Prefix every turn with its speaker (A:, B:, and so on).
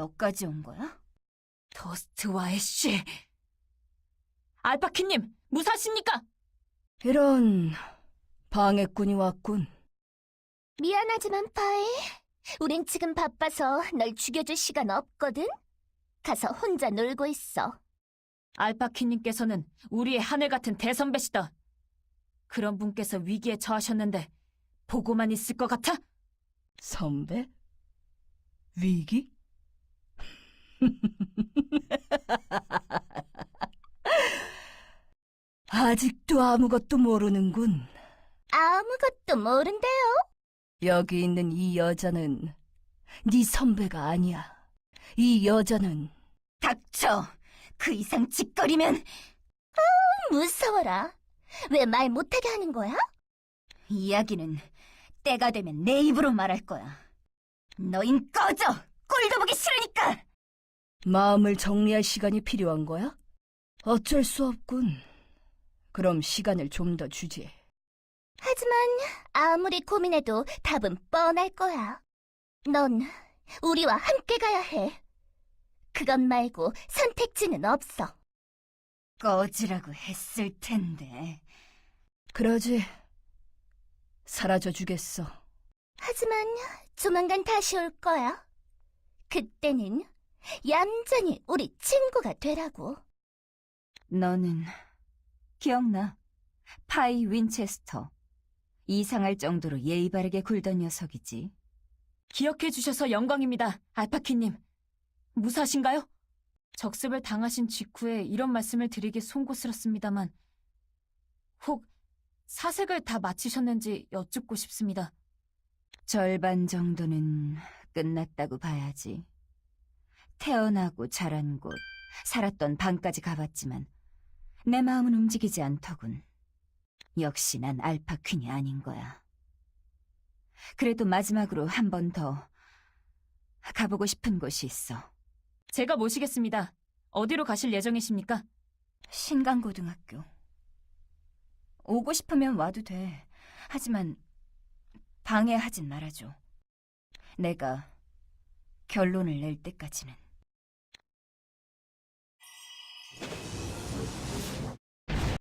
A: 너까지 온 거야?
B: 더스트와 애쉬. 알파키님, 무사하십니까?
C: 이런 방해꾼이 왔군.
D: 미안하지만 파이, 우린 지금 바빠서 널 죽여줄 시간 없거든? 가서 혼자 놀고 있어.
B: 알파키님께서는 우리의 하늘 같은 대선배시다. 그런 분께서 위기에 처하셨는데 보고만 있을 것 같아?
C: 선배? 위기? 아직도 아무것도 모르는군.
D: 아무것도 모른대요.
C: 여기 있는 이 여자는 네 선배가 아니야. 이 여자는
A: 닥쳐! 그 이상 짓거리면
D: 무서워라. 왜 말 못하게 하는 거야?
A: 이야기는 때가 되면 내 입으로 말할 거야. 너흰 꺼져! 꼴도 보기 싫으니까!
C: 마음을 정리할 시간이 필요한 거야? 어쩔 수 없군. 그럼 시간을 좀 더 주지.
D: 하지만 아무리 고민해도 답은 뻔할 거야. 넌 우리와 함께 가야 해. 그것 말고 선택지는 없어.
A: 꺼지라고 했을 텐데.
C: 그러지. 사라져 주겠어.
D: 하지만 조만간 다시 올 거야. 그때는 얌전히 우리 친구가 되라고.
A: 너는 기억나? 파이 윈체스터. 이상할 정도로 예의 바르게 굴던 녀석이지.
B: 기억해 주셔서 영광입니다, 알파키님. 무사하신가요? 적습을 당하신 직후에 이런 말씀을 드리기 송구스럽습니다만 혹 사색을 다 마치셨는지 여쭙고 싶습니다.
A: 절반 정도는 끝났다고 봐야지. 태어나고 자란 곳, 살았던 방까지 가봤지만 내 마음은 움직이지 않더군. 역시 난 알파 퀸이 아닌 거야. 그래도 마지막으로 한 번 더 가보고 싶은 곳이 있어.
B: 제가 모시겠습니다. 어디로 가실 예정이십니까?
A: 신강고등학교. 오고 싶으면 와도 돼. 하지만 방해하진 말아줘. 내가 결론을 낼 때까지는.